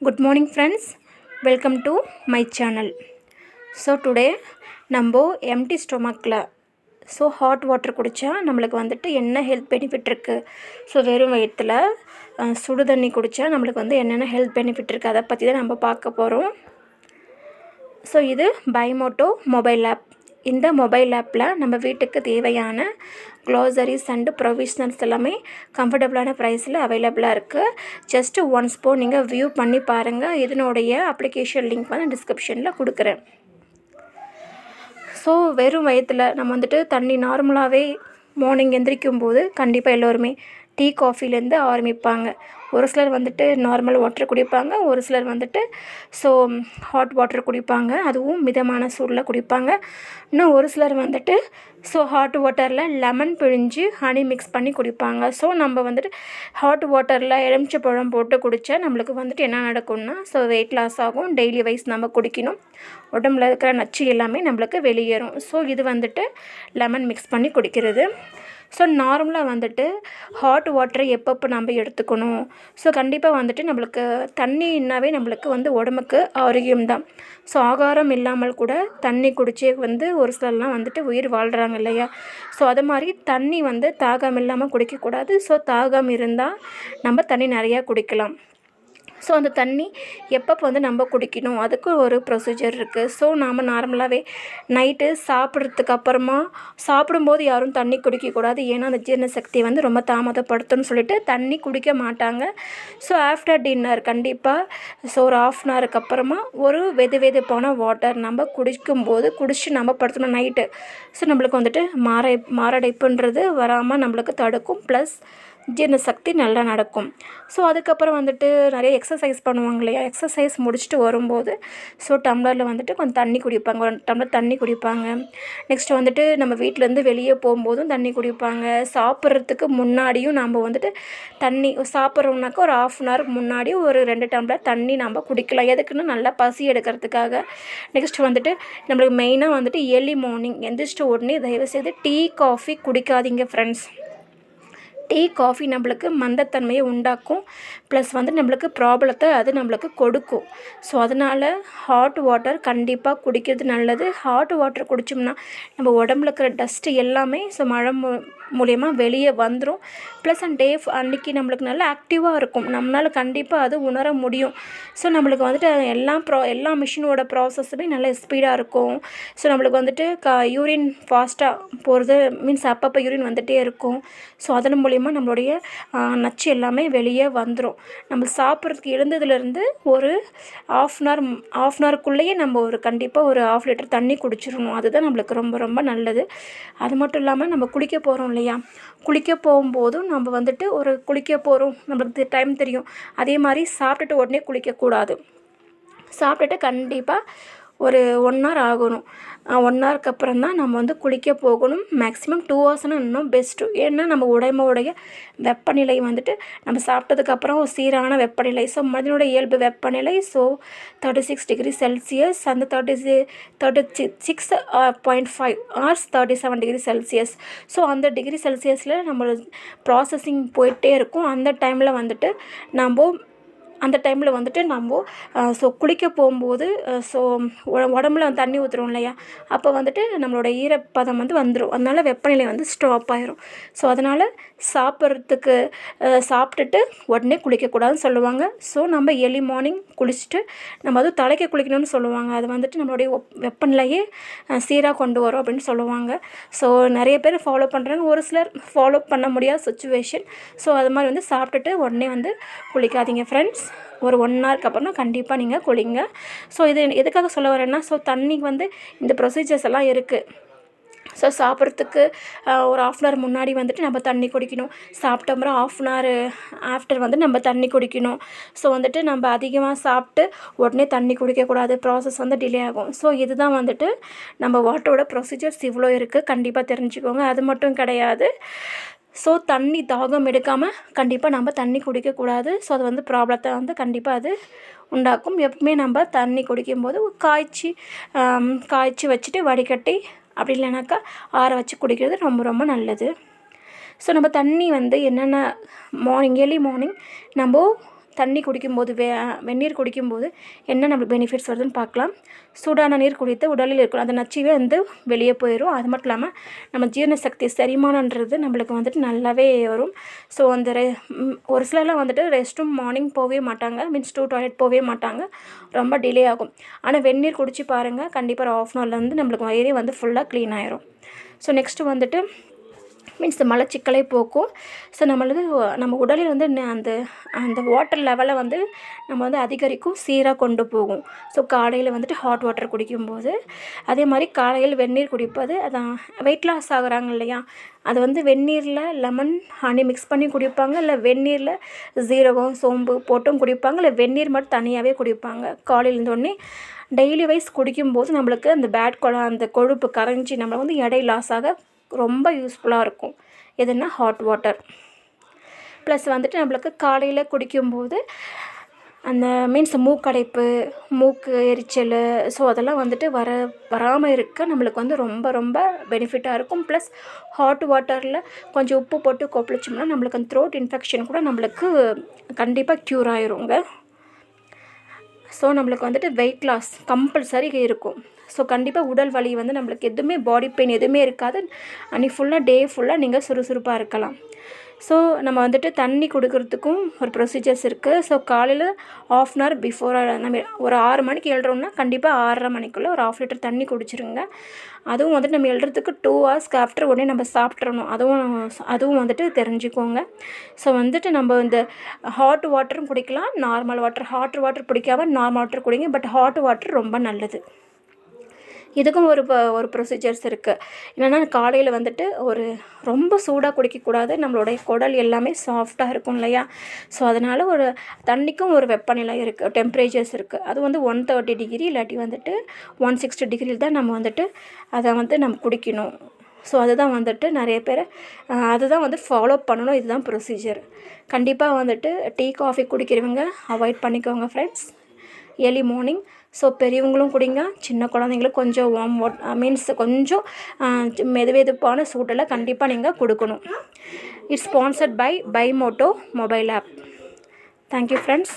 Good morning friends. Welcome to my channel. So today நம்ம empty ஸ்டொமக்கில் so hot water குடித்தா நம்மளுக்கு வந்துட்டு என்ன ஹெல்த் பெனிஃபிட் இருக்குது ஸோ வெறும் வயிற்றில் சுடு தண்ணி குடித்தா நம்மளுக்கு வந்து என்னென்ன ஹெல்த் பெனிஃபிட் இருக்குது அதை பற்றி தான் நம்ம பார்க்க போகிறோம் ஸோ இது பைமோட்டோ மொபைல் ஆப் இந்த மொபைல் ஆப்பில் நம்ம வீட்டுக்கு தேவையான க்ளோசரிஸ் அண்டு ப்ரொவிஷ்னல்ஸ் எல்லாமே கம்ஃபர்டபுளான ப்ரைஸில் அவைலபிளாக இருக்குது ஜஸ்ட்டு ஒன் ஸ்போன் நீங்கள் வியூ பண்ணி பாருங்கள் இதனுடைய அப்ளிகேஷன் லிங்க் வந்து டிஸ்கிரிப்ஷனில் கொடுக்குறேன். ஸோ வெறும் வயத்தில் நம்ம வந்துட்டு தண்ணி நார்மலாகவே மார்னிங் எந்திரிக்கும் போது கண்டிப்பாக எல்லோருமே டீ காஃபிலேருந்து ஆரம்பிப்பாங்க. ஒரு சிலர் வந்துட்டு நார்மல் வாட்டர் குடிப்பாங்க ஒரு சிலர் வந்துட்டு ஸோ ஹாட் வாட்டர் குடிப்பாங்க. அதுவும் மிதமான சூடில் குடிப்பாங்க. இன்னும் ஒரு சிலர் வந்துட்டு ஸோ ஹாட் வாட்டரில் லெமன் பிழிஞ்சு ஹனி மிக்ஸ் பண்ணி குடிப்பாங்க. ஸோ நம்ம வந்துட்டு ஹாட் வாட்டரில் எலுமிச்சப்பழம் போட்டு குடித்தா நம்மளுக்கு வந்துட்டு என்ன நடக்கும்னா ஸோ வெயிட் லாஸ் ஆகும். டெய்லி வைஸ் நம்ம குடிக்கணும். உடம்புல இருக்கிற நச்சு எல்லாமே நம்மளுக்கு வெளியேறும். ஸோ இது வந்துட்டு லெமன் மிக்ஸ் பண்ணி குடிக்கிறது. ஸோ நார்மலாக வந்துட்டு ஹாட் வாட்டரை எப்பப்போ நம்ம எடுத்துக்கணும்? ஸோ கண்டிப்பாக வந்துட்டு நம்மளுக்கு தண்ணின்னாவே நம்மளுக்கு வந்து உடம்புக்கு ஆரோக்கியம் தான். ஸோ ஆகாரம் இல்லாமல் கூட தண்ணி குடிச்சே வந்து ஒரு சிலர்லாம் வந்துட்டு உயிர் வாழ்கிறாங்க இல்லையா? ஸோ அது மாதிரி தண்ணி வந்து தாகம் இல்லாமல் குடிக்கக்கூடாது. ஸோ தாகம் இருந்தால் நம்ம தண்ணி நிறையா குடிக்கலாம். ஸோ அந்த தண்ணி எப்பப்போ வந்து நம்ம குடிக்கணும்? அதுக்கு ஒரு ப்ரொசீஜர் இருக்குது ஸோ நாம் நார்மலாகவே நைட்டு சாப்பிட்றதுக்கு அப்புறமா சாப்பிடும்போது யாரும் தண்ணி குடிக்கக்கூடாது. ஏன்னா அந்த ஜீரண சக்தியை வந்து ரொம்ப தாமதப்படுத்தும்னு சொல்லிட்டு தண்ணி குடிக்க மாட்டாங்க. ஸோ ஆஃப்டர் டின்னர் கண்டிப்பாக ஸோ ஒரு ஆஃப் அன் ஹவருக்கு அப்புறமா ஒரு வெது வெதுப்பான வாட்டர் நம்ம குடிக்கும்போது குடிச்சு நம்ம படுத்தணும் நைட்டு ஸோ நம்மளுக்கு வந்துட்டு மார மாரடைப்புன்றது வராமல் நம்மளுக்கு தடுக்கும். ப்ளஸ் ஜீரண சக்தி நல்லா நடக்கும். ஸோ அதுக்கப்புறம் வந்துட்டு நிறைய எக்ஸசைஸ் பண்ணுவாங்க இல்லையா? எக்ஸசைஸ் முடிச்சுட்டு வரும்போது ஸோ டம்ளரில் வந்துட்டு கொஞ்சம் தண்ணி குடிப்பாங்க. ஒரு டம்ளர் தண்ணி குடிப்பாங்க. நெக்ஸ்ட் வந்துட்டு நம்ம வீட்டிலேருந்து வெளியே போகும்போதும் தண்ணி குடிப்பாங்க. சாப்பிட்றதுக்கு முன்னாடியும் நம்ம வந்துட்டு தண்ணி சாப்பிட்றோம்னாக்கா ஒரு ஆஃப் அன் ஹவருக்கு முன்னாடி ஒரு ரெண்டு டம்ளர் தண்ணி நம்ம குடிக்கலாம். எதுக்குன்னு நல்லா பசி எடுக்கிறதுக்காக. நெக்ஸ்ட் வந்துட்டு நம்மளுக்கு மெயினாக வந்துட்டு ஏர்லி மார்னிங் எந்திரிச்சிட்டு உடனே தயவுசெய்து டீ காஃபி குடிக்காதீங்க ஃப்ரெண்ட்ஸ் டீ காஃபி நம்மளுக்கு மந்தத்தன்மையை உண்டாக்கும். ப்ளஸ் வந்து நம்மளுக்கு ப்ராப்ளத்தை அது நம்மளுக்கு கொடுக்கும். ஸோ அதனால் ஹாட் வாட்டர் கண்டிப்பாக குடிக்கிறது நல்லது. ஹாட் வாட்டர் குடித்தோம்னா நம்ம உடம்புல இருக்கிற டஸ்ட்டு எல்லாமே ஸோ மழை மூ மூலயமா வெளியே வந்துடும் ப்ளஸ் அண்ட் டே அன்றைக்கி நம்மளுக்கு நல்லா ஆக்டிவாக இருக்கும். நம்மளால் கண்டிப்பாக அது உணர முடியும். ஸோ நம்மளுக்கு வந்துட்டு எல்லா ப்ரா எல்லா மிஷினோட ப்ராசஸுமே நல்ல ஸ்பீடாக இருக்கும். ஸோ நம்மளுக்கு வந்துட்டு க யூரின் ஃபாஸ்ட்டாக போகிறது மீன்ஸ் அப்பப்போ யூரின் வந்துகிட்டே இருக்கும். ஸோ அதன் மூலயமா நம்மளுடைய நச்சு எல்லாமே வெளியே வந்துடும் நம்ம சாப்பிட்றதுக்கு எழுந்ததுலேருந்து ஒரு half an hour half an ஹவருக்குள்ளேயே நம்ம ஒரு கண்டிப்பாக ஒரு ஆஃப் லிட்டர் தண்ணி குடிச்சிடணும். அதுதான் நம்மளுக்கு ரொம்ப ரொம்ப நல்லது. அது மட்டும் இல்லாமல் நம்ம குளிக்க போகிறோம் இல்லையா? குளிக்க போகும்போதும் நம்ம வந்துட்டு ஒரு குளிக்க போகிறோம் நம்மளுக்கு டைம் தெரியும். அதே மாதிரி சாப்பிட்டுட்டு உடனே குளிக்கக்கூடாது. சாப்பிட்டுட்டு கண்டிப்பாக ஒரு ஒன் ஹவர் ஆகணும். ஒன் ஹவருக்கு அப்புறம் தான் நம்ம வந்து குளிக்க போகணும். மேக்ஸிமம் டூ ஹவர்ஸ்னால் இன்னும் பெஸ்ட்டு ஏன்னா நம்ம உடம்போடைய வெப்பநிலை வந்துட்டு நம்ம சாப்பிட்டதுக்கப்புறம் ஒரு சீரான வெப்பநிலை. ஸோ மனிதனோட இயல்பு வெப்பநிலை. So thirty six degree Celsius அந்த thirty C thirty six point five or thirty seven degree Celsius so அந்த டிகிரி செல்சியஸில் நம்ம ப்ராசஸிங் போயிட்டே இருக்கும். அந்த டைமில் வந்துட்டு நம்ம அந்த டைமில் வந்துட்டு நம்ம ஸோ குளிக்க போகும்போது ஸோ உடம்புல தண்ணி ஊற்றுறோம் இல்லையா? அப்போ வந்துட்டு நம்மளோட ஈரப்பதம் வந்து வந்துடும் அதனால் வெப்பநிலை வந்து ஸ்டாப் ஆயிரும். ஸோ அதனால் சாப்பிட்றதுக்கு சாப்பிட்டுட்டு உடனே குளிக்கக்கூடாதுன்னு சொல்லுவாங்க. ஸோ நம்ம ஏர்லி மார்னிங் குளிச்சுட்டு நம்ம அதுவும் தலைக்கு குளிக்கணும்னு சொல்லுவாங்க. அது வந்துட்டு நம்மளுடைய வெப்பநிலையே சீராக கொண்டு வரும் அப்படின்னு சொல்லுவாங்க. ஸோ நிறைய பேர் ஃபாலோ பண்ணுறாங்க ஒரு சிலர் ஃபாலோ பண்ண முடியாத சுச்சுவேஷன் ஸோ அது மாதிரி வந்து சாப்பிட்டுட்டு உடனே வந்து குளிக்காதீங்க ஃப்ரெண்ட்ஸ் ஒரு ஒன் ஹவருக்கு அப்புறம் கண்டிப்பாக நீங்கள் குளிங்க. ஸோ இது எதுக்காக சொல்ல வரேன்னா ஸோ தண்ணிக்கு வந்து இந்த ப்ரொசீஜர்ஸ் எல்லாம் இருக்குது ஸோ சாப்பிட்றதுக்கு ஒரு ஆஃப் அன் ஹவர் முன்னாடி வந்துட்டு நம்ம தண்ணி குடிக்கணும். சாப்பிட்டப்புறம் ஆஃப் அன் ஹவர் ஆஃப்டர் வந்து நம்ம தண்ணி குடிக்கணும். ஸோ வந்துட்டு நம்ம அதிகமாக சாப்பிட்டு உடனே தண்ணி குடிக்கக்கூடாது ப்ராசஸ் வந்து டிலே ஆகும். ஸோ இதுதான் வந்துட்டு நம்ம வாட்டரோட ப்ரொசீஜர்ஸ் இவ்வளோ இருக்குது கண்டிப்பாக தெரிஞ்சுக்கோங்க. அது மட்டும் கிடையாது. ஸோ தண்ணி தாகம் எடுக்காமல் கண்டிப்பாக நம்ம தண்ணி குடிக்கக்கூடாது. ஸோ அது வந்து ப்ராப்ளத்தை வந்து கண்டிப்பாக அது உண்டாக்கும். எப்பவுமே நம்ம தண்ணி குடிக்கும்போது காய்ச்சி காய்ச்சி வச்சுட்டு வடிகட்டி அப்படி இல்லைனாக்கா ஆற வச்சு குடிக்கிறது ரொம்ப ரொம்ப நல்லது. ஸோ நம்ம தண்ணி வந்து என்னென்ன மார்னிங் ஏர்லி மார்னிங் நம்ம தண்ணி குடிக்கும்போது வே வெந்நீர் குடிக்கும்போது என்ன நம்மளுக்கு பெனிஃபிட்ஸ் வருதுன்னு பார்க்கலாம். சூடான நீர் குடித்து உடலில் இருக்கணும் அந்த நச்சுவே வந்து வெளியே போயிடும் அது மட்டும் இல்லாமல் நம்ம ஜீரண சக்தி செரிமானன்றது நம்மளுக்கு வந்துட்டு நல்லாவே வரும். ஸோ அந்த ரெ ஒரு சிலர்லாம் வந்துட்டு ரெஸ்ட் ரூம் மார்னிங் போகவே மாட்டாங்க. மீன்ஸ் டூ டாய்லெட் போகவே மாட்டாங்க. ரொம்ப டிலே ஆகும். ஆனால் வெந்நீர் குடிச்சு பாருங்கள் கண்டிப்பாக ஒரு ஆஃப் அன் ஹவர்லேருந்து நம்மளுக்கு வயிறே வந்து ஃபுல்லாக க்ளீன் ஆயிரும். ஸோ நெக்ஸ்ட்டு வந்துட்டு மீன்ஸ் இந்த மலச்சிக்கலை போக்கும். ஸோ நம்மளது நம்ம உடலில் வந்து அந்த அந்த வாட்டர் லெவலை வந்து நம்ம வந்து அதிகரிக்கும் சீராக கொண்டு போகும். ஸோ காலையில் வந்துட்டு ஹாட் வாட்டர் குடிக்கும்போது அதே மாதிரி காலையில் வெந்நீர் குடிப்பது அதான் வெயிட் லாஸ் ஆகுறாங்க இல்லையா? அது வந்து வெந்நீரில் லெமன் ஹனி மிக்ஸ் பண்ணி குடிப்பாங்க இல்லை வெந்நீரில் ஜீரகம் சோம்பு போட்டும் குடிப்பாங்க இல்லை வெந்நீர் மட்டும் தனியாகவே குடிப்பாங்க. காலையில் இருந்தோடனே டெய்லி வைஸ் குடிக்கும்போது நம்மளுக்கு அந்த பேட் கொழ அந்த கொழுப்பு கரைஞ்சி நம்ம வந்து எடை லாஸ் ஆக ரொம்ப யூஸ்ஃபுல்லாக இருக்கும். எதுனா ஹாட் வாட்டர் ப்ளஸ் வந்துட்டு நம்மளுக்கு காலையில் குடிக்கும்போது அந்த மீன்ஸ் மூக்கடைப்பு மூக்கு எரிச்சல் ஸோ அதெல்லாம் வந்துட்டு வர வராமல் இருக்க நம்மளுக்கு வந்து ரொம்ப ரொம்ப பெனிஃபிட்டாக இருக்கும். ப்ளஸ் ஹாட் வாட்டரில் கொஞ்சம் உப்பு போட்டு கொப்பளிச்சோம்னா நம்மளுக்கு அந்த த்ரோட் இன்ஃபெக்ஷன் கூட நம்மளுக்கு கண்டிப்பாக க்யூர் ஆயிருங்க. ஸோ நம்மளுக்கு வந்துட்டு வெயிட் லாஸ் கம்பல்சரி இருக்கும். ஸோ கண்டிப்பாக உடல் வலி வந்து நம்மளுக்கு எதுவுமே பாடி பெயின் எதுவுமே இருக்காது. அன்றைக்கி ஃபுல்லாக டே ஃபுல்லாக நீங்கள் சுறுசுறுப்பாக இருக்கலாம். ஸோ நம்ம வந்துட்டு தண்ணி கொடுக்கறதுக்கும் ஒரு ப்ரொசீஜர்ஸ் இருக்குது ஸோ காலையில் ஆஃப் அன் ஹவர் பிஃபோர் நம்ம ஒரு ஆறு மணிக்கு எழுறோம்னா கண்டிப்பாக ஆறரை மணிக்குள்ளே ஒரு ஆஃப் லிட்டர் தண்ணி குடிச்சிருங்க. அதுவும் வந்துட்டு நம்ம எழுறதுக்கு டூ ஹவர்ஸ்க்கு ஆஃப்டர் உடனே நம்ம சாப்பிட்றணும் அதுவும் அதுவும் வந்துட்டு தெரிஞ்சுக்கோங்க. ஸோ வந்துட்டு நம்ம இந்த ஹாட் வாட்டரும் குடிக்கலாம். நார்மல் வாட்டர் ஹாட் வாட்டர் பிடிக்காம நார்மல் வாட்டர் குடிங்க. பட் ஹாட் வாட்டர் ரொம்ப நல்லது. இதுக்கும் ஒரு ப- ஒரு ப்ரொசீஜர்ஸ் இருக்குது என்னென்னா காலையில் வந்துட்டு ஒரு ரொம்ப சூடாக குடிக்கக்கூடாது. நம்மளுடைய குடல் எல்லாமே சாஃப்டாக இருக்கும் இல்லையா? ஸோ அதனால் ஒரு தண்ணிக்கும் ஒரு வெப்பநிலை இருக்குது டெம்பரேச்சர்ஸ் இருக்குது அது வந்து ஒன் தேர்ட்டி டிகிரி இல்லாட்டி வந்துட்டு ஒன் சிக்ஸ்டி டிகிரியில் தான் நம்ம வந்துட்டு அதை வந்து நம்ம குடிக்கணும். ஸோ அதுதான் வந்துட்டு நிறைய பேர் அதுதான் வந்து ஃபாலோ பண்ணணும். இதுதான் ப்ரொசீஜர் கண்டிப்பாக வந்துட்டு டீ காஃபி குடிக்கிறவங்க அவாய்ட் பண்ணிக்கோங்க ஃப்ரெண்ட்ஸ் ஏர்லி மார்னிங் ஸோ பெரியவங்களும் குடிங்க சின்ன குழந்தைங்களுக்கு கொஞ்சம் வார்ம் வாட் மீன்ஸ் கொஞ்சம் மெது வெதுப்பான கண்டிப்பாக நீங்கள் கொடுக்கணும். It's sponsored by by Moto mobile app thank you friends